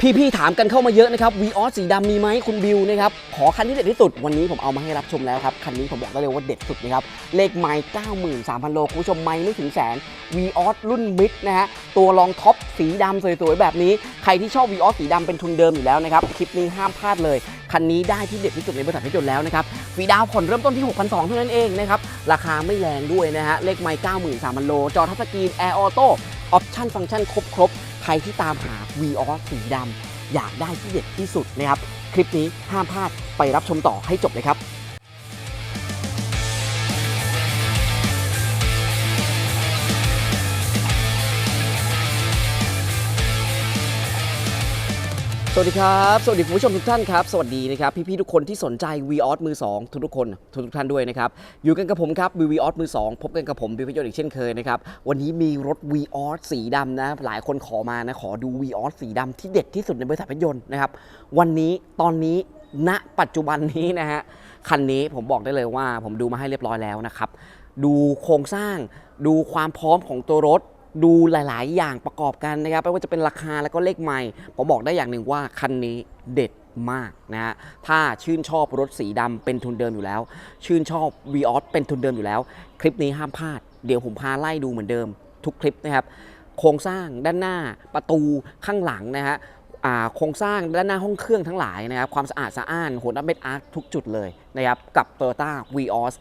พี่ๆถามกันเข้ามาเยอะนะครับวีออสสีดำมีไหมคุณบิวนะครับขอคันที่เด็ดที่สุดวันนี้ผมเอามาให้รับชมแล้วครับ คันนี้ผมบอกได้เลยว่าเด็ดสุดนะครับเลขไมล์93,000 โลคุณผู้ชมไมล์ไม่ถึงแสนวีออสรุ่นมิดนะฮะตัวรองท็อปสีดำสวยๆ แบบนี้ ใครที่ชอบวีออสสีดำเป็นทุนเดิมอยู่แล้วนะครับคลิปนี้ห้ามพลาดเลย คันนี้ได้ที่เด็ดที่สุดในบริษัทรถยนต์แล้วนะครับฟรีดาวผ่อนเริ่มต้นที่6,200เท่านั้นเองนะครับราคาไม่แรงด้วยนะฮะเลขไมล์93,000 โล จอทัชสกรีนแอร์ออโต้ออปชั่นฟังก์ชันครบๆ ใครที่ตามหา v ีออสสีดำอยากได้ที่เด็ดที่สุดนะครับ คลิปนี้ห้ามพลาดไปรับชมต่อให้จบเลยครับ สวัสดีครับ สวัสดีคุณผู้ชมทุกท่านครับ สวัสดีนะครับ พี่ๆทุกคนที่สนใจ v ีออสมือ 2 ทุกๆคนทุกทุกๆท่านด้วยนะครับ อยู่กันกับผมครับ v ีวีออสมือ 2 พบกันกับผมบิวพยศอีกเช่นเคยนะครับ วันนี้มีรถ v ีออสสีดำนะ หลายคนขอมานะ ขอดู v ีออสสีดำที่เด็ดที่สุดในบริษัทรถยนต์นะครับ วันนี้ตอนนี้ณปัจจุบันนี้นะฮะคันนี้ผมบอกได้เลยว่า ผมดูมาให้เรียบร้อยแล้วนะครับดูโครงสร้างดูความพร้อมของตัวรถ ดูหลาย ๆ อย่างประกอบกันนะครับไม่ว่าจะเป็นราคาแล้วก็เลขใหม่ผมบอกได้อย่างหนึ่งว่าคันนี้เด็ดมากนะฮะถ้าชื่นชอบรถสีดำเป็นทุนเดิมอยู่แล้ว ชื่นชอบ v ีออสเป็นทุนเดิมอยู่แล้ว คลิปนี้ห้ามพลาด เดี๋ยวผมพาไล่ดูเหมือนเดิม ทุกคลิปนะครับ โครงสร้างด้านหน้าประตูข้างหลังนะฮะ โครงสร้างด้านหน้าห้องเครื่องทั้งหลายนะครับความสะอาดสะอ้านโหดับเบิลอาร์ทุกจุดเลยนะครับกับ Toyota Vios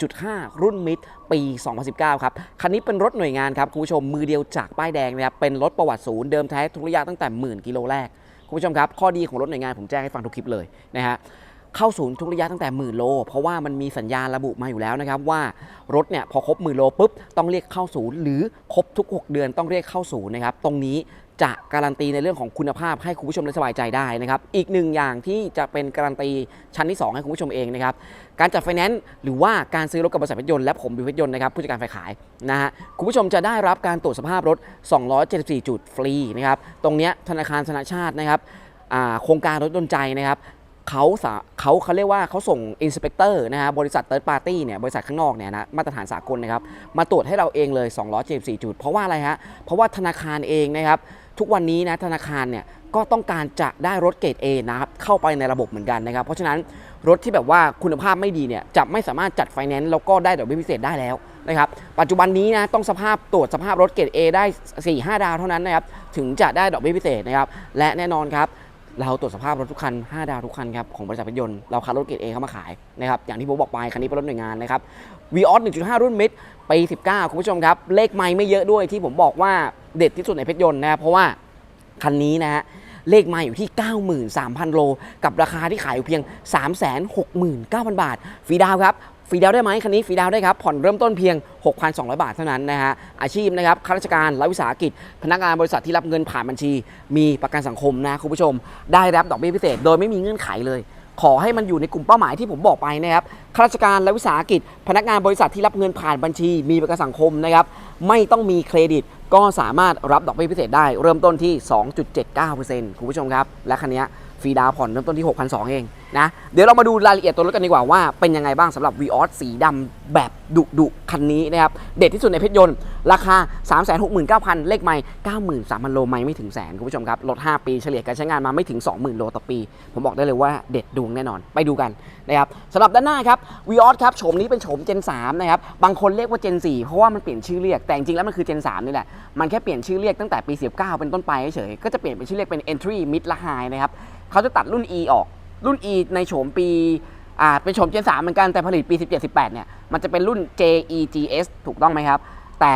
1.5 รุ่นมิดปี 2019 ครับคันนี้เป็นรถหน่วยงานครับคุณผู้ชมมือเดียวจากป้ายแดงนะครับเป็นรถประวัติศูนย์เดิมแท้ทุกระยะตั้งแต่หมื่นกิโลแรกคุณผู้ชมครับข้อดีของรถหน่วยงานผมแจ้งให้ฟังทุกคลิปเลยนะฮะเข้าศูนย์ทุกระยะตั้งแต่หมื่นโล เพราะว่ามันมีสัญญาณระบุมาอยู่แล้วนะครับว่ารถเนี่ยพอครบหมื่นโลปุ๊บต้องเรียกเข้าศูนย์หรือครบทุก 6 เดือนต้องเรียกเข้าศูนย์นะครับตรงนี้ จะการันตีในเรื่องของคุณภาพให้คุณผู้ชมได้สบายใจได้นะครับ อีกหนึ่งอย่างที่จะเป็นการันตีชั้นที่ 2 ให้คุณผู้ชมเองนะครับ การจัดไฟแนนซ์หรือว่าการซื้อรถกับบริษัทรถยนต์และผมบิวรถยนต์นะครับผู้จัดการฝ่ายขายนะฮะคุณผู้ชมจะได้รับการตรวจสภาพรถ 274 จุดฟรีนะครับ ตรงเนี้ยธนาคารธนาชาตินะครับโครงการรถยนต์ใจนะครับเขาสาเขาเขาเรียกว่าเขาส่งอินสเปกเตอร์นะฮะบริษัทเติร์ดปาร์ตี้เนี่ยบริษัทข้างนอกเนี่ยนะมาตรฐานสากลนะครับมาตรวจให้เราเองเลย 274 จุด เพราะว่าอะไรฮะเพราะว่าธนาคารเองนะครับ ทุกวันนี้นะธนาคารเนี่ยก็ต้องการจะได้รถเกรด A นะครับเข้าไปในระบบเหมือนกันนะครับ เพราะฉะนั้นรถที่แบบว่าคุณภาพไม่ดีเนี่ยจะไม่สามารถจัดไฟแนนซ์แล้วก็ได้ดอกเบี้ยพิเศษได้แล้วนะครับปัจจุบันนี้นะต้องสภาพตรวจสภาพรถเกรด A ได้4-5 ดาวเท่านั้นนะครับถึงจะได้ดอกเบี้ยพิเศษนะครับและแน่นอนครับเราตรวจสภาพรถทุกคัน 5 ดาวทุกคันครับของบริษัทรถยนต์เราคัดรถเกรดเอเข้ามาขายนะครับอย่างที่ผมบอกไปคันนี้เป็นรถหน่วยงานนะครับ v ีออส1.5 รุ่นมิดปี 19 คุณผู้ชมครับ เลขไม่ไม่เยอะด้วยที่ผมบอกว่า เด็ดที่สุดในเพชรยนต์นะครับเพราะว่าคันนี้นะฮะเลขมาอยู่ที่ 93,000 โล กับราคาที่ขายอยู่เพียง 369,000 บาทฟรีดาวครับฟรีดาวได้ไหมคันนี้ฟรีดาวได้ครับผ่อนเริ่มต้นเพียง 6,200 บาทเท่านั้นนะฮะอาชีพนะครับข้าราชการรัฐวิสาหกิจ พนักงานบริษัทที่รับเงินผ่านบัญชี มีประกันสังคมนะคุณผู้ชม ได้รับดอกเบี้ยพิเศษ โดยไม่มีเงื่อนไขเลย ขอให้มันอยู่ในกลุ่มเป้าหมายที่ผมบอกไปนะครับข้าราชการและวิสาหกิจ พนักงานบริษัทที่รับเงินผ่านบัญชี มีประกันสังคมนะครับไม่ต้องมีเครดิต ก็สามารถรับดอกเบี้ยพิเศษได้เริ่มต้นที่ 2.79%คุณผู้ชมครับ และคันนี้ฟรีดาวผ่อนเริ่มต้นที่ 6,200 เอง นะเดี๋ยวเรามาดูรายละเอียดตัวรถกันดีกว่าว่าเป็นยังไงบ้างสำหรับ v ีออสสีดำแบบดุดุคันนี้นะครับ เด็ดที่สุดในเพชรยนต์ ราคา 369,000 เลขไม่93,000 โลไม่ไม่ถึงแสนคุณผู้ชมครับรถ5ปีเฉลี่ยการใช้งานมาไม่ถึง 20,000 โลต่อปี ผมบอกได้เลยว่าเด็ดดวงแน่นอนไปดูกันนะครับสำหรับด้านหน้าครับ v ีออสครับโฉมนี้เป็นโฉม Gen 3นะครับบางคนเรียกว่า Gen 4 เพราะว่ามันเปลี่ยนชื่อเรียกแต่จริงแล้วมันคือ Gen 3นี่แหละมันแค่เปลี่ยนชื่อเรียกตั้งแต่ปี 19 เป็นต้นไปเฉยก็จะเปลี่ยนเป็นชื่อเรียกเป็น Entry Mid และ High นะครับเขาจะตัดรุ่น E ออก รุ่น E ในโฉมปีอ่าเป็นโฉม Gen 3เหมือนกันแต่ผลิตปี 17-18 เนี่ย มันจะเป็นรุ่น JEGS ถูกต้องไหมครับ แต่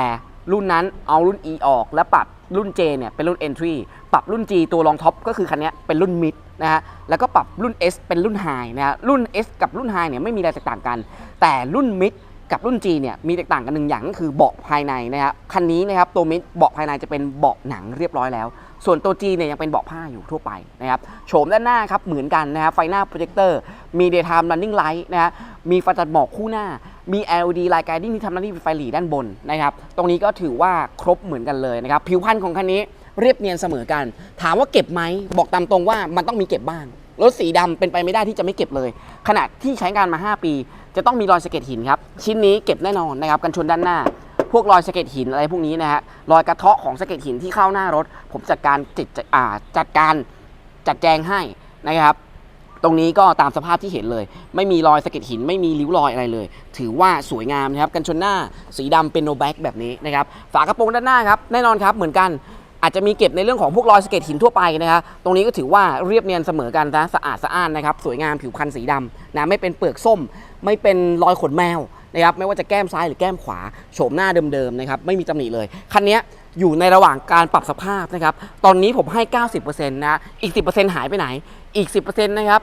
รุ่นนั้นเอารุ่น E ออกแล้วปรับรุ่น J เนี่ยเป็นรุ่น Entry ปรับรุ่น G ตัวรองท็อปก็คือคันนี้เป็นรุ่น Mid นะฮะแล้วก็ปรับรุ่น S เป็นรุ่น High นะฮะรุ่น S กับรุ่น High เนี่ยไม่มีอะไรแตกต่างกัน แต่รุ่น Mid กับรุ่น G เนี่ยมีแตกต่างกันหนึ่งอย่างก็คือเบาะภายในนะครับคันนี้นะครับตัว Mid เบาะภายในจะเป็นเบาะหนังเรียบร้อยแล้ว ส่วนตัว G เนี่ยยังเป็นเบาะผ้าอยู่ทั่วไปนะครับโฉมด้านหน้าครับเหมือนกันนะครับไฟหน้าโปรเจคเตอร์มี daytime running light นะฮะมีไฟตัดหมอกคู่หน้า มี LED light guiding ที่ทำหน้าที่เป็นไฟหลีด้านบนนะครับตรงนี้ก็ถือว่าครบเหมือนกันเลยนะครับผิวพรรณของคันนี้เรียบเนียนเสมอกัน ถามว่าเก็บไหมบอกตามตรงว่ามันต้องมีเก็บบ้างรถสีดำเป็นไปไม่ได้ที่จะไม่เก็บเลยขณะที่ใช้งานมา 5 ปี จะต้องมีรอยสะเก็ดหินครับ ชิ้นนี้เก็บแน่นอนนะครับ กันชนด้านหน้า พวกรอยสะเก็ดหินอะไรพวกนี้นะฮะรอยกระเทาะของสะเก็ดหินที่เข้าหน้ารถ ผมจัดการจิตอ่าจัดการจัดแจงให้นะครับ ตรงนี้ก็ตามสภาพที่เห็นเลย ไม่มีรอยสะเก็ดหิน ไม่มีริ้วรอยอะไรเลย ถือว่าสวยงามนะครับกันชนหน้าสีดำเป็นโนแบ็กแบบนี้นะครับฝากระโปรงด้านหน้าครับแน่นอนครับเหมือนกันอาจจะมีเก็บในเรื่องของพวกรอยสะเก็ดหินทั่วไปนะครับตรงนี้ก็ถือว่าเรียบเนียนเสมอกันนะสะอาดสะอ้านนะครับ สวยงามผิวคันสีดำนะไม่เป็นเปลือกส้ม ไม่เป็นรอยขนแมว นะครับไม่ว่าจะแก้มซ้ายหรือแก้มขวาโฉมหน้าเดิมๆนะครับไม่มีตำหนิเลยคันนี้อยู่ในระหว่างการปรับสภาพนะครับตอนนี้ผมให้ 90%นะอีก 10%หายไปไหนอีก 10%นะครับ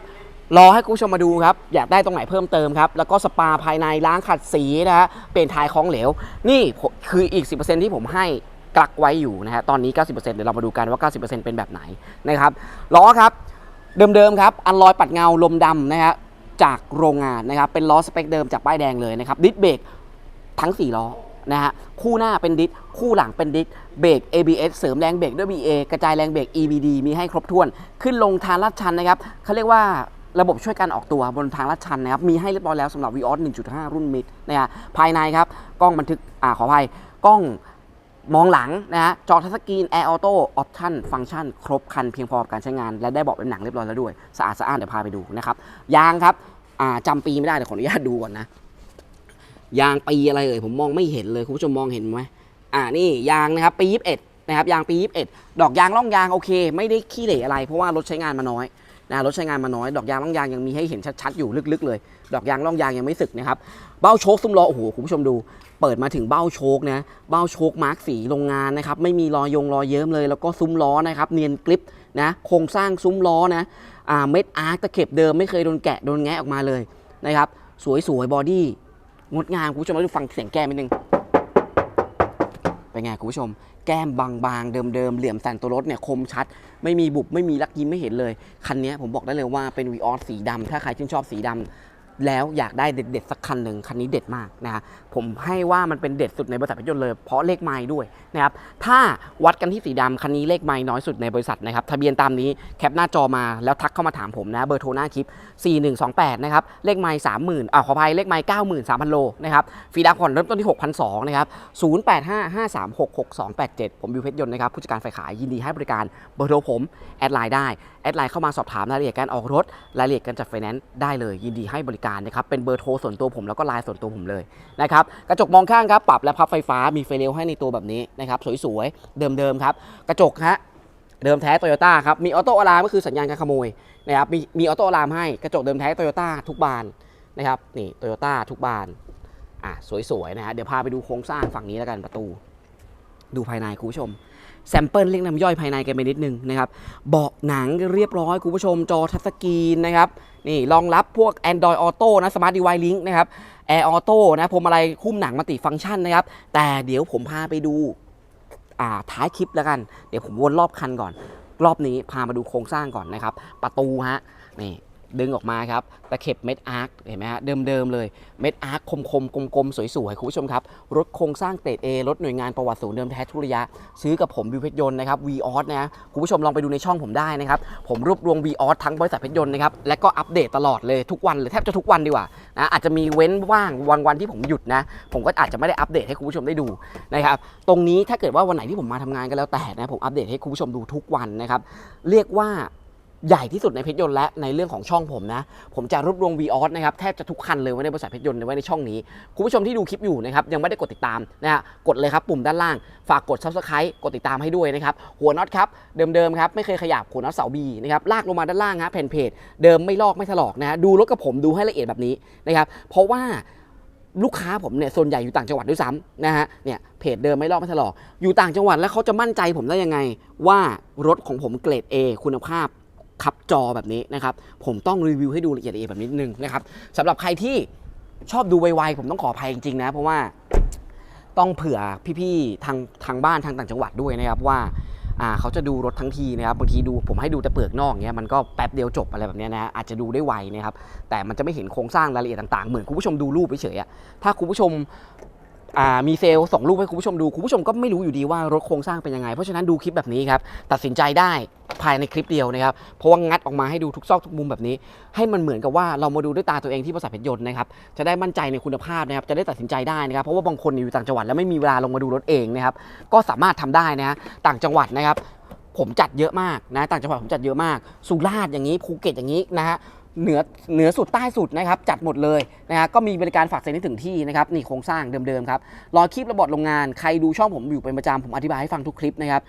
รอให้คุณผู้ชมมาดูครับ อยากได้ตรงไหนเพิ่มเติมครับ แล้วก็สปาภายในล้างขัดสีนะฮะเปลี่ยนทายของเหลว นี่คืออีก 10%ที่ผมให้กักไว้อยู่นะฮะตอนนี้ 90%เดี๋ยวเรามาดูกันว่า 90%เป็นแบบไหนนะครับล้อครับเดิมๆครับ อันลอยปัดเงาลมดำนะฮะ จากโรงงานนะครับ เป็นล้อสเปคเดิมจากป้ายแดงเลยนะครับดิสเบรกทั้ง 4 ล้อนะฮะคู่หน้าเป็นดิสคู่หลังเป็นดิสเบรก ABS เสริมแรงเบรกด้วย BA กระจายแรงเบรก EBD มีให้ครบถ้วน ขึ้นลงทางลาดชันนะครับเขาเรียกว่าระบบช่วยการออกตัวบนทางลาดชันนะครับ มีให้เรียบร้อยแล้วสำหรับ Vios 1.5 รุ่นมิดนะฮะภายในครับ กล้องบันทึกอ่าขออภัยกล้อง มองหลังนะฮะจอทัชสกรีน Air Auto Option ฟังก์ชันครบคันเพียงพอกับการใช้งาน และได้เบอกเป็นหนังเรียบร้อยแล้วด้วย สะอาดสะอ้านเดี๋ยวพาไปดูนะครับยางครับอ่าจำปีไม่ได้เดี๋ยวขออนุญาตดูก่อนนะ ยางปีอะไรเอ่ยผมมองไม่เห็นเลยคุณผู้ชมมองเห็นไหมอ่านี่ยางนะครับปี 21นะครับยางปี 21 ดอกยางร่องยางโอเค ไม่ได้ขี้เหร่อะไร เพราะว่ารถใช้งานมาน้อย นะรถใช้งานมาน้อย ดอกยางร่องยางยังมีให้เห็นชัดๆอยู่ลึกๆเลย ดอกยางร่องยางยังไม่สึกนะครับเบ้าโชคซุ้มล้อโอ้โหคุณผู้ชมดู เปิดมาถึงเบ้าโชคนะเบ้าโชคมาร์กสีโรงงานนะครับไม่มีรอยยงรอยเยิ้มเลย แล้วก็ซุ้มล้อนะครับเนียนกริปนะโครงสร้างซุ้มล้อนะอ่าเม็ดอาร์คตะเข็บเดิมไม่เคยโดนแกะโดนแงะออกมาเลยนะครับสวยๆบอดี้งดงามคุณผู้ชมมาดูฟังเสียงแก้มนิดนึง เป็นไงคุณผู้ชม แก้มบางๆ เดิมๆ เหลี่ยมสันตัวรถเนี่ยคมชัด ไม่มีบุบไม่มีลักยิ้มไม่เห็นเลย คันนี้ผมบอกได้เลยว่าเป็นวีออสสีดำถ้าใครชื่นชอบสีดำ แล้วอยากได้เด็ดๆสักคันหนึ่งคันนี้เด็ดมากนะฮะผมให้ว่ามันเป็นเด็ดสุดในบริษัทรถยนต์เลย เพราะเลขไม้ด้วยนะครับถ้าวัดกันที่สีดำคันนี้เลขไม้น้อยสุดในบริษัทนะครับทะเบียนตามนี้แคปหน้าจอมาแล้วทักเข้ามาถามผมนะเบอร์โทรหน้าคลิป 4128นะครับเลขไม้30,000อ่าขออภัยเลขไม้93,000โลนะครับฟรีดาวผ่อนเริ่มต้นที่6,200นสองนะครับ0855366287ผมบิวเพชรยนต์นะครับผู้จัดการฝ่ายขายยินดีให้บริการเบอร์โทรผมแอดไลน์ได้แอดไลน์เข้ามาสอบถามรายละเอียดการออกรถรายละเอียดการจัดไฟแนนซ์ได้เลยยินดีให้บริการนะครับเป็นเบอร์โทรส่วนตัวผมแล้วก็ไลน์ส่วนตัวผมเลยนะครับกระจกมองข้างครับปรับและพับไฟฟ้ามีไฟเลี้ยวให้ในตัวแบบนี้นะครับสวยๆเดิมๆครับกระจกฮะเดิมแท้โตโยต้าครับมีออโต้อะลามก็คือสัญญาณการขโมยนะครับมีมีออโต้อะลามให้กระจกเดิมแท้โตโยต้าทุกบานนะครับนี่โตโยต้าทุกบานอะสวยๆนะฮะเดี๋ยวพาไปดูโครงสร้างฝั่งนี้แล้วกันประตู ดูภายในคุณผู้ชม แซมเปิลเล็กน้ำย่อยภายในกันไปนิดนึงนะครับเบาะหนังเรียบร้อยคุณผู้ชมจอทัชสกรีนนะครับนี่รองรับพวก Android Auto นะ Smart Device Link นะครับ Air Auto นะพวงมาลัยคุ้มหนังมัลติฟังก์ชันนะครับ แต่เดี๋ยวผมพาไปดูท้ายคลิปแล้วกัน เดี๋ยวผมวนรอบคันก่อน รอบนี้พามาดูโครงสร้างก่อนนะครับ ประตูฮะนี่ ดึงออกมาครับตะเข็บเม็ดอาร์คเห็นไหมฮะเดิมๆเลยเม็ดอาร์คคมๆกลมๆสวยๆคุณผู้ชมครับรถโครงสร้างเกรด A รถหน่วยงานประวัติศูนย์เดิมแท้ทุระยะ ซื้อกับผมวิวเพชรยนต์นะครับ v ีออสนะคุณผู้ชมลองไปดูในช่องผมได้นะครับผมรวบรวม v ีออสทั้งบริษัทเพชรยนต์นะครับและก็อัปเดตตลอดเลยทุกวันเลยแทบจะทุกวันดีกว่านะอาจจะมีเว้นว่างวันวันๆที่ผมหยุดนะ ผมก็อาจจะไม่ได้อัปเดตให้คุณผู้ชมได้ดูนะครับตรงนี้ถ้าเกิดว่าวันไหนที่ผมมาทำงานก็แล้วแต่นะผมอัปเดตให้คุณผู้ชมดูทุกวันนะครับเรียกว่า ใหญ่ที่สุดในเพชรยนต์และในเรื่องของช่องผมนะ ผมจะรวบรวม v ีออสนะครับแทบจะทุกคันเลยไว้ในบริษัทเพชรยนต์ไว้ในช่องนี้ คุณผู้ชมที่ดูคลิปอยู่นะครับยังไม่ได้กดติดตามนะฮะกดเลยครับปุ่มด้านล่าง ฝากกด subscribe กดติดตามให้ด้วยนะครับหัวน็อตครับเดิมๆครับไม่เคยขยับหัวน็อตเสาบีนะครับลากลงมาด้านล่างฮะแผ่นเพจเดิมไม่ลอกไม่ถลอกนะฮะดูรถกับผมดูให้ละเอียดแบบนี้นะครับเพราะว่าลูกค้าผมเนี่ยส่วนใหญ่อยู่ต่างจังหวัดด้วยซ้ำนะฮะเนี่ยเพจเดิมไม่ลอกไม่ถลอกอยู่ต่างจังหวัดแล้วเขาจะมั่นใจผมได้ยังไง ว่ารถของผมเกรด A คุณภาพ ขับจอแบบนี้นะครับ ผมต้องรีวิวให้ดูละเอียดๆแบบนิดนึงนะครับสำหรับใครที่ชอบดูไวๆผมต้องขออภัยจริงๆนะ เพราะว่าต้องเผื่อพี่ๆทางทางบ้านทางต่างจังหวัดด้วยนะครับว่าอ่าเขาจะดูรถทั้งทีนะครับบางทีดูผมให้ดูแต่เปลือกนอกเงี้ยมันก็แป๊บเดียวจบอะไรแบบเนี้ยนะอาจจะดูได้ไวนะครับแต่มันจะไม่เห็นโครงสร้างรายละเอียดต่างๆ เหมือนคุณผู้ชมดูรูปเฉยๆอะถ้าคุณผู้ชม มีเซลล์ส่งรูปให้คุณผู้ชมดู คุณผู้ชมก็ไม่รู้อยู่ดีว่ารถโครงสร้างเป็นยังไง เพราะฉะนั้นดูคลิปแบบนี้ครับ ตัดสินใจได้ภายในคลิปเดียวนะครับ เพราะว่างัดออกมาให้ดูทุกซอกทุกมุมแบบนี้ ให้มันเหมือนกับว่าเรามาดูด้วยตาตัวเองที่บริษัทเพชรยนต์นะครับ จะได้มั่นใจในคุณภาพนะครับ จะได้ตัดสินใจได้นะครับ เพราะว่าบางคนอยู่ต่างจังหวัดแล้วไม่มีเวลาลงมาดูรถเองนะครับ ก็สามารถทำได้นะฮะ ต่างจังหวัดนะครับ ผมจัดเยอะมากนะ ต่างจังหวัดผมจัดเยอะมาก สุราษฎร์อย่างนี้ ภูเก็ตอย่างนี้นะฮะ เหนือเหนือสุดใต้สุดนะครับจัดหมดเลยนะฮะก็มีบริการฝากเซ็นให้ถึงที่นะครับนี่โครงสร้างเดิมๆครับรอคลิประบบโรงงานใครดูช่องผมอยู่เป็นประจำผมอธิบายให้ฟังทุกคลิปนะครับ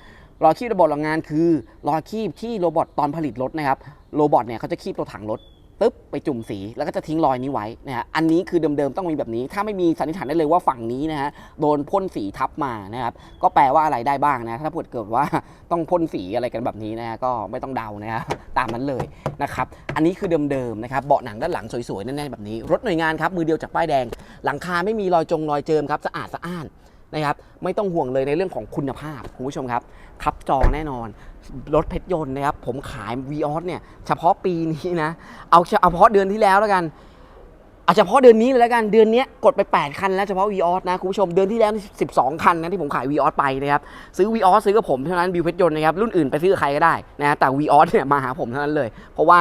รอคีบระบบโรงงานคือรอคีบที่โรบอทตอนผลิตรถนะครับโรบอทเนี่ยเขาจะคีบตัวถังรถ ปึ๊บไปจุ่มสีแล้วก็จะทิ้งรอยนี้ไว้นะฮะอันนี้คือเดิมๆต้องมีแบบนี้ ถ้าไม่มีสันนิษฐานได้เลยว่าฝั่งนี้นะฮะโดนพ่นสีทับมานะครับก็แปลว่าอะไรได้บ้างนะถ้าเกิดเกิดว่าต้องพ่นสีอะไรกันแบบนี้นะฮะก็ไม่ต้องเดานะครับตามนั้นเลยนะครับอันนี้คือเดิมๆนะครับเบาะหนังด้านหลังสวยๆแน่นๆแบบนี้ รถหน่วยงานครับมือเดียวจากป้ายแดง หลังคาไม่มีรอยจงรอยเจิมครับสะอาดสะอ้าน นะครับไม่ต้องห่วงเลยในเรื่องของคุณภาพคุณผู้ชมครับครับจองแน่นอน รถเพชรยนต์นะครับผมขาย v ีออสเนี่ยเฉพาะปีนี้นะเอาเฉเอาเฉพาะเดือนที่แล้วแล้วกันอาเฉพาะเดือนนี้เลยแล้วกันเดือนเนี้ยกดไป 8 คันแล้วเฉพาะ v ีออสนะคุณผู้ชมเดือนที่แล้วนี่12 คันนะที่ผมขาย v ีออสไปนะครับซื้อ v ีออสซื้อกับผมเท่านั้นบิวเพชรยนต์นะครับรุ่นอื่นไปซื้อใครก็ได้นะแต่ v ีออสเนี่ยมาหาผมเท่านั้นเลย เพราะว่า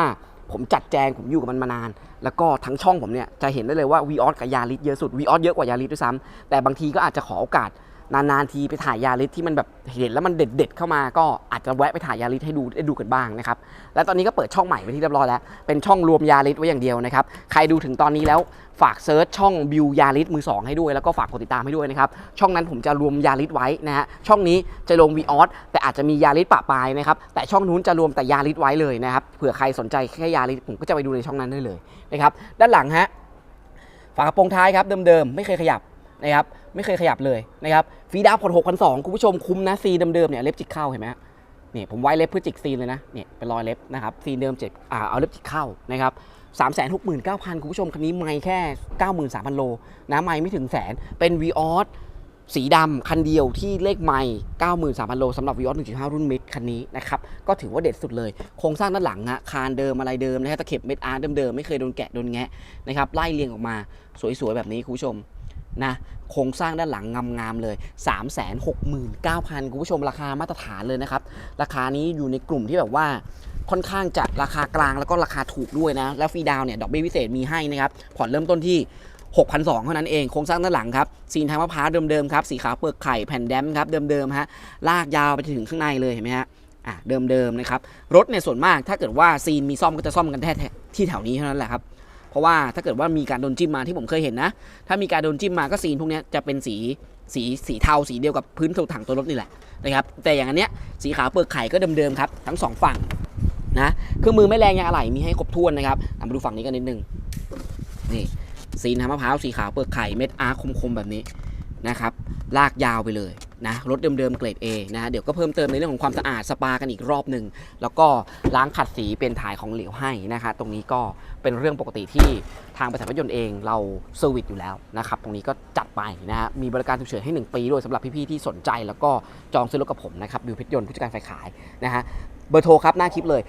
ผมจัดแจงผมอยู่กับมันมานาน แล้วก็ทั้งช่องผมเนี่ยจะเห็นได้เลยว่าวีออสกับยาริสเยอะสุดวีออสเยอะกว่ายาริสด้วยซ้ำแต่บางทีก็อาจจะขอโอกาส นานๆทีไปถ่ายยาริสที่มันแบบเห็นแล้วมันเด็ดๆเข้ามาก็อาจจะแวะไปถ่ายยาริสให้ดูได้ดูกันบ้างนะครับและตอนนี้ก็เปิดช่องใหม่ไปที่เรียบร้อยแล้ว เป็นช่องรวมยาริสไว้อย่างเดียวนะครับใครดูถึงตอนนี้แล้วฝากเซิร์ชช่องบิวยาริสมือ 2 ให้ด้วยแล้วก็ฝากกดติดตามให้ด้วยนะครับช่องนั้นผมจะรวมยาริสไว้นะฮะช่องนี้จะลงวีออสแต่อาจจะมียาริสปะปายนะครับแต่ช่องนู้นจะรวมแต่ยาริสไว้เลยนะครับเผื่อใครสนใจแค่ยาริสผมก็จะไปดูในช่องนั้นได้เลยนะครับด้านหลังฮะฝากระโปรงท้ายครับเดิมๆไม่เคยขยับนะครับ ไม่เคยขยับเลยนะครับฟีดาผ่อนหกพันสองคุณผู้ชมคุ้มนะซีเดิมๆเนี่ยเล็บจิกเข้าเห็นไหมฮะนี่ผมไว้เล็บเพื่อจิกซีนเลยนะเนี่ยเป็นรอยเล็บนะครับซีเดิมเจ็ดอ่าเอาเล็บจิกเข้านะครับสามแสนหกหมื่นเก้าพันคุณผู้ชมคันนี้ไม่แค่เก้าหมื่นสามพันโลนะไม่ไม่ถึงแสนเป็นวีออสสีดำคันเดียวที่เลขไม่93,000 โลสำหรับ v ีออส1.5 รุ่นมิดคันนี้นะครับ ก็ถือว่าเด็ดสุดเลย โครงสร้างด้านหลังฮะคานเดิมอะไรเดิมนะฮะตะเข็บเม็ดอาร์เดิมๆ ไม่เคยโดนแกะโดนแงะนะครับ ไล่เรียงออกมาสวยๆ แบบนี้คุณผู้ชม นะโครงสร้างด้านหลังงามๆเลย 3 6 9 0 0 0คุณผู้ชมราคามาตรฐานเลยนะครับ ราคานี้อยู่ในกลุ่มที่แบบว่าค่อนข้างจะราคากลางแล้วก็ราคาถูกด้วยนะ แล้วฟรีดาวน์เนี่ยดอกเบี้ยพิเศษมีให้นะครับ ผ่อนเริ่มต้นที่ 6,200เท่านั้นเอง โครงสร้างด้านหลังครับซีนทางมะพร้าวเดิมๆครับสีขาวเปลือกไข่แผ่นแดมครับเดิมๆฮะลากยาวไปถึงข้างในเลยเห็นไหมฮะอะเดิมๆนะครับรถเนี่ยส่วนมากถ้าเกิดว่าซีนมีซ่อมก็จะซ่อมกันแท้ๆที่แถวนี้เท่านั้นแหละครับ เพราะว่าถ้าเกิดว่ามีการโดนจิ้มมาที่ผมเคยเห็นนะ ถ้ามีการโดนจิ้มมาก็ซีนพวกนี้จะเป็นสีสีสีเทาสีเดียวกับพื้นถังตัวรถนี่แหละนะครับแต่อย่างอันเนี้ยสีขาวเปลือกไข่ก็เดิมๆครับทั้งสองฝั่งนะเครื่องมือไม่แรงยางอะไหล่มีให้ครบถ้วนนะครับมาดูฝั่งนี้กันนิดนึงนี่ซีนทางมะพร้าวสีขาวเปลือกไข่เม็ดอาร์คมๆแบบนี้นะครับลากยาวไปเลย นะรถเดิมๆเกรด A นะเดี๋ยวก็เพิ่มเติมในเรื่องของความสะอาดสปากันอีกรอบหนึ่งแล้วก็ล้างขัดสีเป็นถ่ายของเหลวให้นะคะตรงนี้ก็เป็นเรื่องปกติที่ทางบริษัทรถยนต์เองเราเซอร์วิสอยู่แล้วนะครับตรงนี้ก็จัดไปนะฮะมีบริการฉุกเฉินให้ 1 ปีด้วยสำหรับพี่ๆที่สนใจ แล้วก็จองซื้อรถกับผมนะครับบิวเพชรยนต์ผู้จัดการฝ่ายขายนะฮะเบอร์โทรครับหน้าคลิปเลย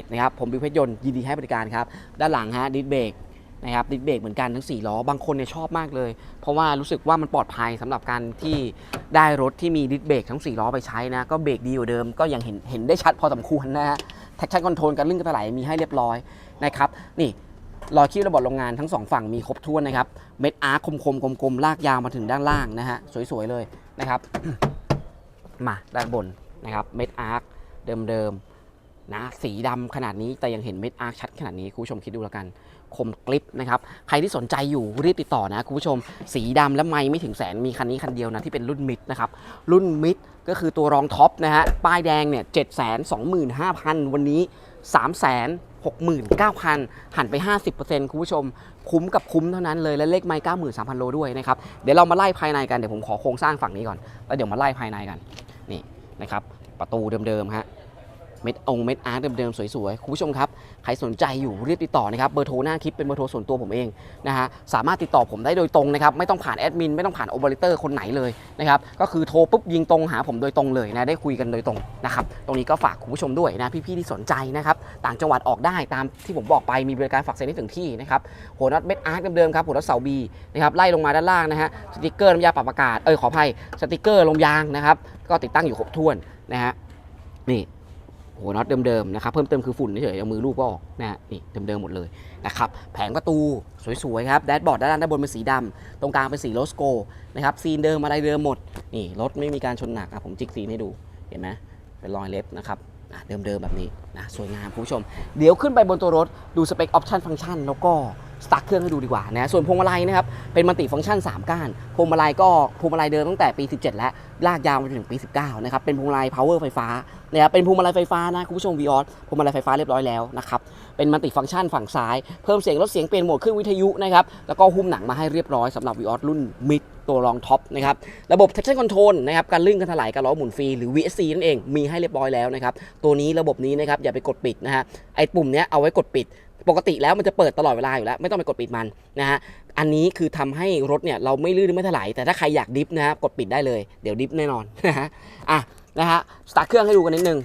0855366287 นะครับผมบิวเพชรยนต์ยินดีให้บริการครับ ด้านหลังฮะดิสเบรก นะครับดิสเบรกเหมือนกันทั้ง 4 ล้อ บางคนเนี่ยชอบมากเลย เพราะว่ารู้สึกว่ามันปลอดภัยสำหรับการที่ได้รถที่มีดิสเบรกทั้ง 4 ล้อไปใช้นะ ก็เบรกดีกว่าเดิมก็ยังเห็นเห็นได้ชัดพอสมควรนะฮะแท็กชั่นคอนโทรลการลื่นกรถลายมีให้เรียบร้อยนะครับนี่รอยคีบระบบโรงงานทั้งสองฝั่งมีครบถ้วนนะครับ เม็ดอาร์คคมๆกลมๆลากยาวมาถึงด้านล่างนะฮะสวยๆเลยนะครับมาด้านบนนะครับเม็ดอาร์คเดิมๆนะสีดำขนาดนี้แต่ยังเห็นเม็ดอาร์คชัดขนาดนี้คุณผู้ชมคิดดูแล้วกัน คมกลิปนะครับใครที่สนใจอยู่รีบติดต่อนะคุณผู้ชม สีดำและไม่ไม่ถึงแสนมีคันนี้คันเดียวนะที่เป็นรุ่นมิดนะครับรุ่นมิดก็คือตัวรองท็อปนะฮะป้ายแดงเนี่ยเจ็ดแสนสองหมื่นห้าพันวันนี้สามแสนหกหมื่นเก้าพันหันไป 50%คุณผู้ชม คุ้มกับคุ้มเท่านั้นเลย และเลขไม้เก้าหมื่นสามพันโลด้วยนะครับ เดี๋ยวเรามาไล่ภายในกัน เดี๋ยวผมขอโครงสร้างฝั่งนี้ก่อน แล้วเดี๋ยวมาไล่ภายในกัน นี่นะครับ ประตูเดิมๆฮะ เม็ดองเม็ดอาร์ตเดิมๆสวยๆ คุณผู้ชมครับ ใครสนใจอยู่รีบติดต่อนะครับ เบอร์โทรหน้าคลิปเป็นเบอร์โทรส่วนตัวผมเองนะฮะสามารถติดต่อผมได้โดยตรงนะครับ ไม่ต้องผ่านแอดมินไม่ต้องผ่านโอเปอเรเตอร์คนไหนเลยนะครับ ก็คือโทรปุ๊บยิงตรงหาผมโดยตรงเลยนะได้คุยกันโดยตรงนะครับ ตรงนี้ก็ฝากคุณผู้ชมด้วยนะพี่ๆที่สนใจนะครับต่างจังหวัดออกได้ตามที่ผมบอกไปมีบริการฝากเซ็นให้ถึงที่นะครับหัวน็อตเม็ดอาร์ตเดิมๆครับหัวน็อตเสาบีนะครับไล่ลงมาด้านล่างนะฮะสติกเกอร์น้ำยาปรับอากาศเอ้ยขออภัยสติกเกอร์ลมยางนะครับก็ติดตั้งอยู่ครบถ้วนนะฮะนี่ หัวน็อตเดิมๆนะครับเพิ่มเติมคือฝุ่นเฉยๆเอามือลูบก็ออกนะฮะนี่เดิมๆหมดเลยนะครับแผงประตูสวยๆครับแดชบอร์ดด้านล่างด้านบนเป็นสีดำตรงกลางเป็นสีโรสโกนะครับซีนเดิมอะไรเดิมหมดนี่รถไม่มีการชนหนักอะผมจิกซีนให้ดูเห็นไหมเป็นรอยเล็บนะครับเดิมๆแบบนี้นะสวยงามคุณผู้ชม เดี๋ยวขึ้นไปบนตัวรถดูสเปคออปชันฟังก์ชันแล้วก็สตาร์ทเครื่องให้ดูดีกว่านะส่วนพวงมาลัยนะครับเป็นมัลติฟังก์ชัน 3 ก้านพวงมาลัยก็พวงมาลัยเดิมตั้งแต่ปี 17 แล้ว ลากยาวมาถึงปี 19 นะครับ เป็นพวงมาลัย power ไฟฟ้านะครับเป็นพวงมาลัยไฟฟ้านะ คุณผู้ชมวีออสพวงมาลัยไฟฟ้าเรียบร้อยแล้วนะครับ เป็นมัลติฟังก์ชันฝั่งซ้าย เพิ่มเสียงลดเสียงเปลี่ยนโหมดขึ้นวิทยุนะครับ แล้วก็หุ้มหนังมาให้เรียบร้อยสำหรับวีออสรุ่นมิดตัวรองท็อปนะครับ ระบบ traction control นะครับ การลื่นการถลายการล้อหมุนฟรีหรือ VSC นั่นเอง มีให้เรียบร้อยแล้วนะครับ ตัวนี้ระบบนี้นะครับอย่าไปกดปิดนะฮะ ไอ้ปุ่มเนี้ยเอาไว้กดปิด ปกติแล้วมันจะเปิดตลอดเวลาอยู่แล้ว ไม่ต้องไปกดปิดมันนะฮะ อันนี้คือทำให้รถเนี่ยเราไม่ลื่นไม่ถลายแต่ถ้าใครอยากดิฟนะครับกดปิดได้เลย เดี๋ยวดิฟแน่นอนนะฮะอะนะฮะสตาร์ทเครื่องให้ดูกันนิดนึง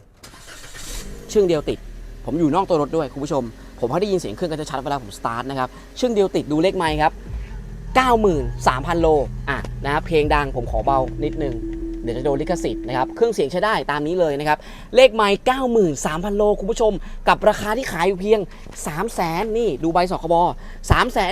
ชึ่งเดียวติด ผมอยู่นอกตัวรถด้วยคุณผู้ชม ผมให้ได้ยินเสียงเครื่องกันชัดเวลาผมสตาร์ทนะครับชึ่งเดียวติดดูเลขไมค์ครับ 93,000 โลอะนะเพลงดังผมขอเบานิดนึง เดี๋ยวจะโดนลิขสิทธิ์นะครับ เครื่องเสียงใช้ได้ตามนี้เลยนะครับ เลขไมค์93,000 โล คุณผู้ชม กับราคาที่ขายอยู่เพียง 300,000นี่ดูใบสคบ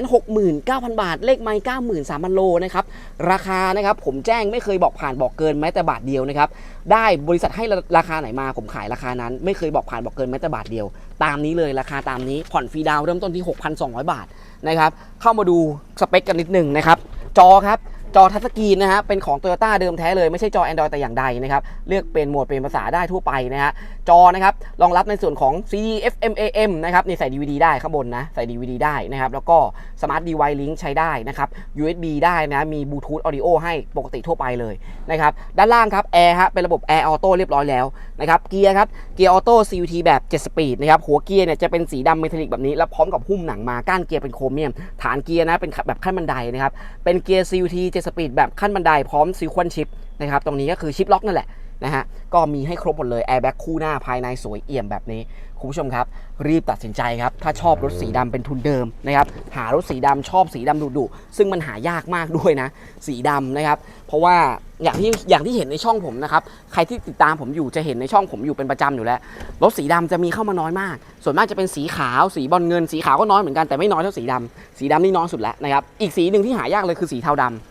369,000 บาท เลขไมค์93,000 โลนะครับ ราคานะครับผมแจ้งไม่เคยบอกผ่านบอกเกินแม้แต่บาทเดียวนะครับ ได้บริษัทให้ราคาไหนมาผมขายราคานั้น ไม่เคยบอกผ่านบอกเกินแม้แต่บาทเดียว ตามนี้เลยราคาตามนี้ผ่อนฟรีดาวเริ่มต้นที่ 6,200 บาทนะครับเข้ามาดูสเปคกันนิดหนึ่งนะครับจอครับ จอทัชสกรีนนะฮะเป็นของ Toyota เดิมแท้เลย ไม่ใช่จอ Android แต่อย่างใดนะครับเลือกเป็นโหมดเป็นภาษาได้ทั่วไปนะฮะจอนะครับรองรับในส่วนของ CD FM AM นะครับนี่ใส่ DVD ได้ข้างบนนะใส่ DVD ได้นะครับแล้วก็ Smart Device Link ใช้ได้นะครับ USB ได้นะมี Bluetooth Audio ให้ปกติทั่วไปเลยนะครับด้านล่างครับแอร์ฮะเป็นระบบ Air Auto เรียบร้อยแล้วนะครับเกียร์ครับเกียร์ออโต้ CVT แบบ7สปีดนะครับหัวเกียร์เนี่ยจะเป็นสีดำเมทัลลิกแบบนี้แล้วพร้อมกับหุ้มหนังมาก้านเกียร์เป็นโครเมียม ฐานเกียร์นะเป็นแบบขั้นบันไดนะครับเป็นเกียร์ CVT 7สปีดแบบขั้นบันไดพร้อมซีควนชิปนะครับตรงนี้ก็คือชิปล็อกนั่นแหละนะฮะก็มีให้ครบหมดเลยแอร์แบ็กคู่หน้าภายในสวยเอี่ยมแบบนี้ คุณผู้ชมครับ รีบตัดสินใจครับ ถ้าชอบรถสีดำเป็นทุนเดิมนะครับหารถสีดำชอบสีดำดุๆซึ่งมันหายากมากด้วยนะ สีดำนะครับ เพราะว่าอย่างที่อย่างที่เห็นในช่องผมนะครับ ใครที่ติดตามผมอยู่จะเห็นในช่องผมอยู่เป็นประจำอยู่แล้ว รถสีดำจะมีเข้ามาน้อยมาก ส่วนมากจะเป็นสีขาว สีบอลเงิน สีขาวก็น้อยเหมือนกันแต่ไม่น้อยเท่าสีดำสีดำนี่น้อยสุดแล้วนะครับ อีกสีหนึ่งที่หายากเลยคือสีเทาดำ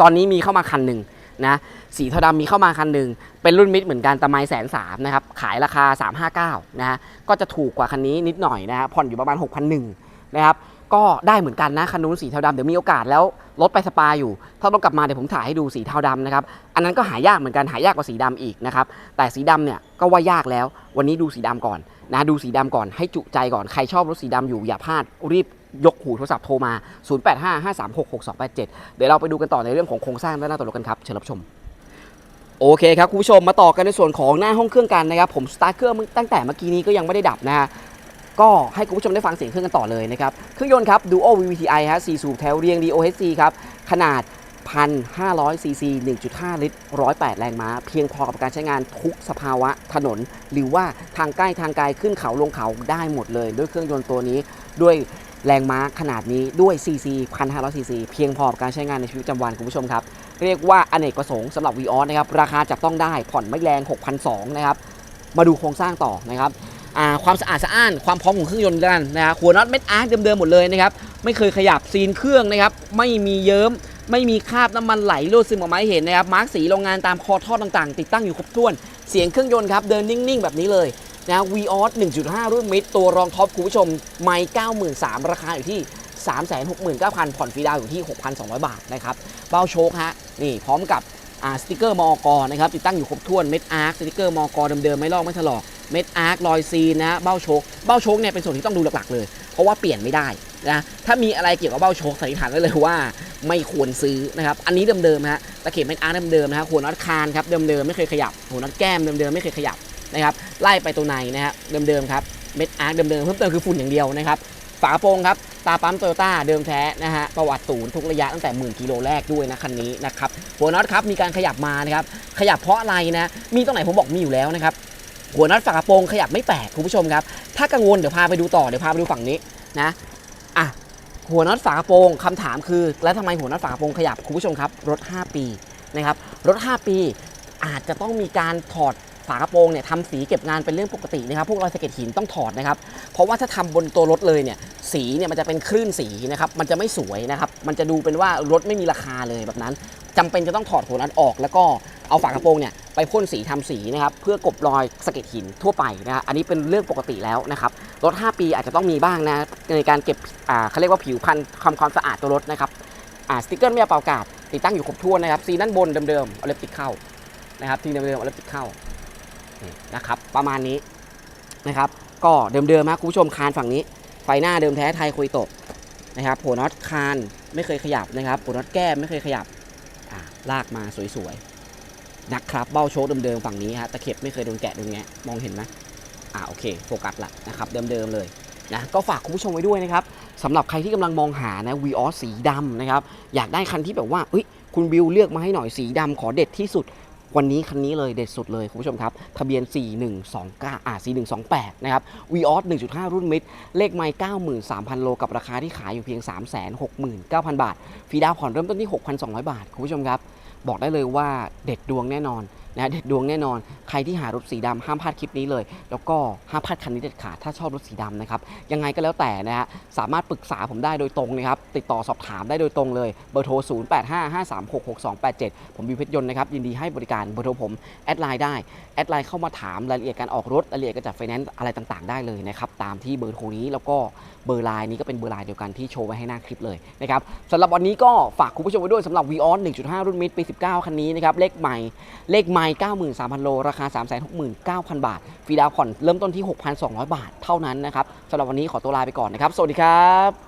ตอนนี้มีเข้ามาคันหนึ่งนะสีเทาดำมีเข้ามาคันหนึ่งเป็นรุ่นมิดเหมือนกันแต่ไม่แสนสามนะครับขายราคา 359นะฮะก็จะถูกกว่าคันนี้นิดหน่อยนะฮะผ่อนอยู่ประมาณ6,100นะครับก็ได้เหมือนกันนะคันนู้นสีเทาดำเดี๋ยวมีโอกาสแล้วรถไปสปาอยู่ ถ้ารถกลับมาเดี๋ยวผมถ่ายให้ดูสีเทาดำนะครับอันนั้นก็หายากเหมือนกันหายากกว่าสีดำอีกนะครับแต่สีดำเนี่ยก็ว่ายากแล้ว วันนี้ดูสีดำก่อนนะดูสีดำก่อนให้จุใจก่อนใครชอบรถสีดำอยู่อย่าพลาดรีบ ยกหูโทรศัพท์โทรมา 0855366287 เดี๋ยวเราไปดูกันต่อในเรื่องของโครงสร้างด้านหน้าตัวรถกันครับเชิญรับชมโอเคครับคุณผู้ชมมาต่อกันในส่วนของหน้าห้องเครื่องกันนะครับผมสตาร์ทเครื่องตั้งแต่เมื่อกี้นี้ก็ยังไม่ได้ดับนะฮะก็ให้คุณผู้ชมได้ฟังเสียงเครื่องกันต่อเลยนะครับเครื่องยนต์ครับ Duo VVTi ฮะ4สูบแถวเรียง DOHC ครับขนาด 1,500ซีซี1.5 ลิตร 108 แรงม้า เพียงพอกับการใช้งานทุกสภาวะถนน หรือว่าทางใกล้ทางไกลขึ้นเขาลงเขาได้หมดเลย ด้วยเครื่องยนต์ตัวนี้ด้วย แรงม้าขนาดนี้ด้วย CC 1,500ซีซีเพียงพอกับการใช้งานในชีวิตประจำวันคุณผู้ชมครับ เรียกว่าอเนกประสงค์สำหรับ v ีออนะครับ ราคาจับต้องได้ผ่อนไม่แรง 6,200 นะครับ มาดูโครงสร้างต่อนะครับความสะอาดสะอ้านความพร้อมของเครื่องยนต์กันนะครับหัวน็อตเม็ดอาร์เดิมๆหมดเลยนะครับไม่เคยขยับซีนเครื่องนะครับไม่มีเยิ้มไม่มีคราบน้ำมันไหลรั่วซึมออกมาให้เห็นนะครับมาร์กสีโรงงานตามคอท่อต่างๆ ติดตั้งอยู่ครบถ้วน เสียงเครื่องยนต์ครับเดินนิ่งๆ แบบนี้เลย นะวีออส1.5 รุ่นมิดตัวรองท็อปคุณผู้ชม ไม่93,000 ราคาอยู่ที่ 369,000 ผ่อนฟรีดาวอยู่ที่ 6,200 บาทนะครับ เบ้าโชคฮะ นี่พร้อมกับสติกเกอร์มอกรนะครับ ติดตั้งอยู่ครบถ้วน เม็ดอาร์คสติกเกอร์มอกรเดิมๆ ไม่ลอกไม่ถลอก เม็ดอาร์ครอยซีนะฮะเบ้าโชค เบ้าโชคเนี่ยเป็นส่วนที่ต้องดูหลักๆ เลย เพราะว่าเปลี่ยนไม่ได้นะ ถ้ามีอะไรเกี่ยวกับเบ้าโชคสันนิษฐานได้เลยว่าไม่ควรซื้อนะครับ อันนี้เดิมๆฮะ ตะเข็บเม็ดอาร์คเดิมๆนะฮะหัวน็อตคานครับเดิมๆไม่เคยขยับ หัวน็อตแก้มเดิมๆไม่เคยขยับ นะครับไล่ไปตัวในนะฮะเดิมๆครับเม็ดอาร์คเดิมๆเพิ่มเติมคือฝุ่นอย่างเดียวนะครับฝากระโปรงครับตาปั๊มโตโยต้าเดิมแท้นะฮะประวัติศูนย์ทุกระยะตั้งแต่หมื่นกิโลแรกด้วยนะคันนี้นะครับหัวน็อตครับมีการขยับมานะครับขยับเพราะอะไรนะมีตรงไหนผมบอกมีอยู่แล้วนะครับหัวน็อตฝากระโปรงขยับไม่แปลกคุณผู้ชมครับถ้ากังวลเดี๋ยวพาไปดูต่อเดี๋ยวพาไปดูฝั่งนี้นะอะหัวน็อตฝากระโปรงคำถามคือ แล้วทำไมหัวน็อตฝากระโปรงขยับคุณผู้ชมครับรถ 5 ปีนะครับรถ 5 ปีอาจจะต้องมีการถอด ฝากระโปรงเนี่ยทำสีเก็บงานเป็นเรื่องปกตินะครับพวกรอยสะเก็ดหินต้องถอดนะครับ เพราะว่าถ้าทำบนตัวรถเลยเนี่ยสีเนี่ยมันจะเป็นคลื่นสีนะครับมันจะไม่สวยนะครับมันจะดูเป็นว่ารถไม่มีราคาเลยแบบนั้นจำเป็นจะต้องถอดหัวน็อตออก แล้วก็เอาฝากระโปรงเนี่ยไปพ่นสีทำสีนะครับเพื่อกบรอยสะเก็ดหินทั่วไปนะฮะอันนี้เป็นเรื่องปกติแล้วนะครับรถ 5 ปีอาจจะต้องมีบ้างนะในการเก็บอ่าเขาเรียกว่าผิวพันธุ์ความความสะอาดตัวรถนะครับอ่าสติ๊กเกอร์ไม่เอาเป่ากาดติดตั้งอยู่ครบถ้วนนะครับสีด้านบนเดิมๆเอาเล็บติดเข้านะครับทีเดิมๆเอาเล็บติดเข้า นะครับ ประมาณนี้นะครับ ก็เดิมๆนะคุณผู้ชมคานฝั่งนี้ ไฟหน้าเดิมแท้ไทยคุยตกนะครับหัวน็อตคานไม่เคยขยับนะครับหัวน็อตแก้มไม่เคยขยับลากมาสวยๆนะครับเบ้าโชคเดิมๆฝั่งนี้ฮะตะเข็บไม่เคยโดนแกะโดนแงะมองเห็นไหมอ่าโอเคโฟกัสละนะครับเดิมๆเลยนะก็ฝากคุณผู้ชมไว้ด้วยนะครับสำหรับใครที่กำลังมองหานะวีออสสีดำนะครับอยากได้คันที่แบบว่าเอ้ยคุณบิวเลือกมาให้หน่อยสีดำขอเด็ดที่สุด วันนี้คันนี้เลยเด็ดสุดเลยคุณผู้ชมครับ ทะเบียน 4129อ่า4128 นะครับ v ีออส1.5 รุ่นมิด เลขไมล์93,000 โล กับราคาที่ขายอยู่เพียง 369,000 บาท ฟรีดาวผ่อนเริ่มต้นที่ 6,200 บาท คุณผู้ชมครับ บอกได้เลยว่าเด็ดดวงแน่นอน นะเด็ดดวงแน่นอน ใครที่หารถสีดำห้ามพลาดคลิปนี้เลย แล้วก็ห้ามพลาดคันนี้เด็ดขาดถ้าชอบรถสีดำนะครับยังไงก็แล้วแต่นะฮะสามารถปรึกษาผมได้โดยตรงนะครับติดต่อสอบถามได้โดยตรงเลยเบอร์โทร 0855366287 ผมวิวเพชรยนต์นะครับยินดีให้บริการเบอร์โทรผมแอดไลน์ได้แอดไลน์เข้ามาถามรายละเอียดการออกรถรายละเอียดการจัดไฟแนนซ์อะไรต่างๆ ได้เลยนะครับตามที่เบอร์โทรนี้แล้วก็ เบอร์ไลน์นี้ก็เป็นเบอร์ไลน์เดียวกันที่โชว์ไว้ให้หน้าคลิปเลยนะครับสำหรับวันนี้ก็ฝากคุณผู้ชมไว้ด้วยสำหรับ v ีออส1.5 รุ่นมิดปี 19 คันนี้นะครับเลขใหม่เลขไมล์93,000 โล ราคา 369,000 บาท ฟรีดาวผ่อนเริ่มต้นที่ 6,200 บาทเท่านั้นนะครับสำหรับวันนี้ขอตัวลาไปก่อนนะครับ สวัสดีครับ